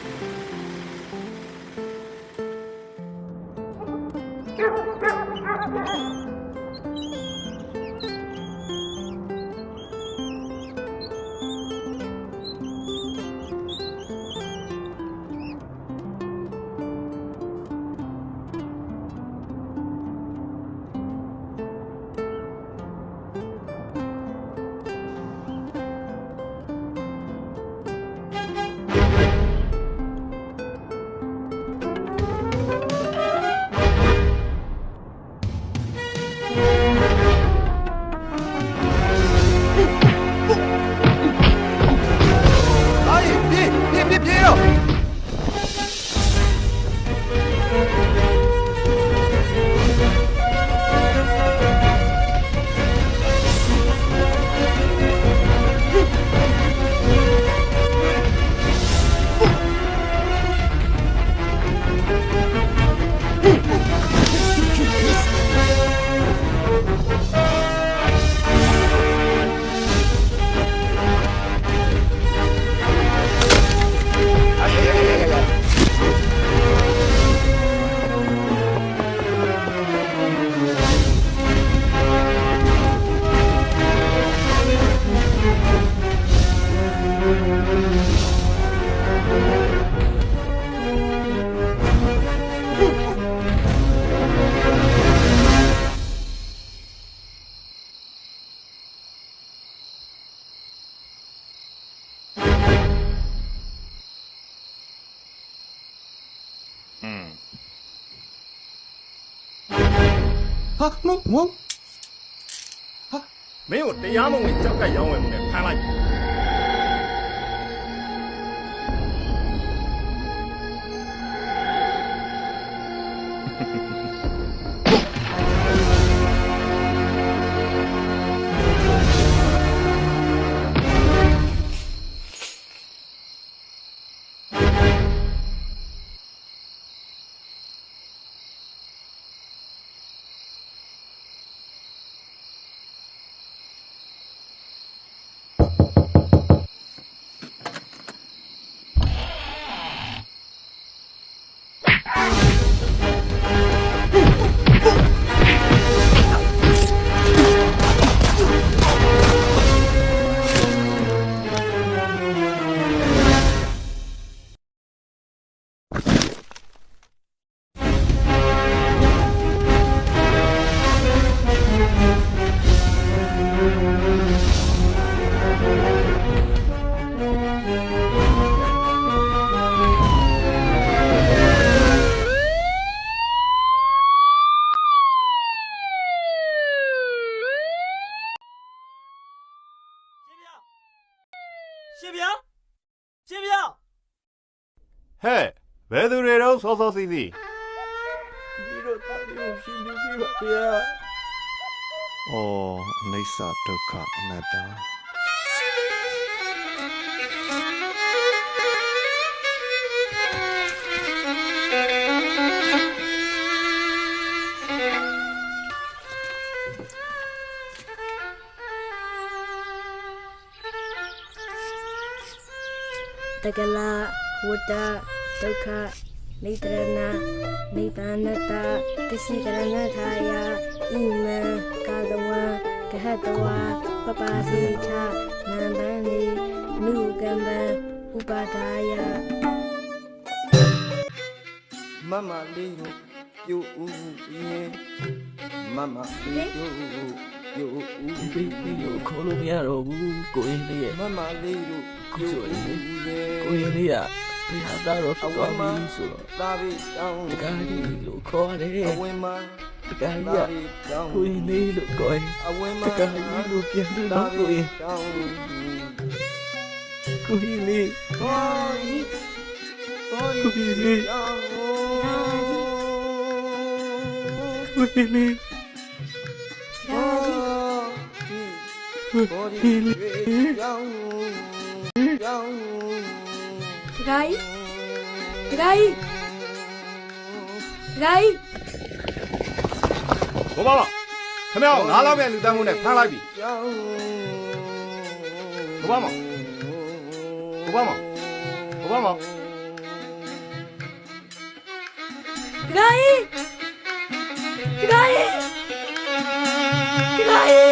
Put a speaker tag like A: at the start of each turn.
A: Thank you. ဟာငုံငုံ
B: မင်းကိုတရားမဝင်ကြောက်ကပ်ရောင်းဝယ်မှုနဲ့ဖမ်းလိုက်
C: ရှင်ဗျာရှင်ဗျာ
B: ဟဲ့ဘယ်သူတွေတော့စောစောစီးစီး
C: ဒီတော့တာလေးကိုရှင်လူကြီးပါဗျာ
A: ဩအိဋ္ဌဒုက္ခအနတ္တ
D: တကလာဝတ္တဒုက္ခနိတရဏနိဗ္ဗာနတတစ္ဆိကရဏထာယဣမံကာသဝံကဟတဝါပပါစီချနံဗန္တိနုကမ္ဗံဥပါဒါယ
A: မမလေးတို့ပြိုဥရေမမလေးတို့ ပြိုဥ
C: ဒီပိပိကိုခေါ်လို့မရတော့ဘူးကိုရင်းလေးရဲ့
A: မမလေးတို့ပြိုဥရေ
C: ကိုရင်းလေးကဘယ်ဟာသားတော့ဖြစ်သွားပြီဆိုတော့
A: သာဘိတောင်း
C: တကားကြီးလို့ခေါ်တယ်
A: အဝင်မ
C: တကား
A: သာ
C: ကြီး
A: ဘိတောင်း
C: ကကိုရင်းလေးလို့ခေါ်တယ်
A: အဝင်မ
C: တကားကြီးလို့ပြန်ပြီး
A: သာ
C: တော့
A: ဘိ
C: ကိုရင်း
A: တောင်း
C: ကိုရင်းလေး
A: ဟောဒီဟော
C: ကို
A: ဒီ
C: ရင်းလေး
A: တောင်း
C: ကိုရင်းလေး
A: ဟောဒီတောင်းတောင်း
D: တခါကြီးတခါကြီးတခါကြီး
B: ဘဘမခင်ဗျားငါးလောက်ပြန်လူတန်းမှုနဲ့ဖမ်းလိုက်ပြီ
A: တောင်း
B: ဘဘမဘဘမဘဘမ
D: တခါကြီးတခါကြီးတခါကြီး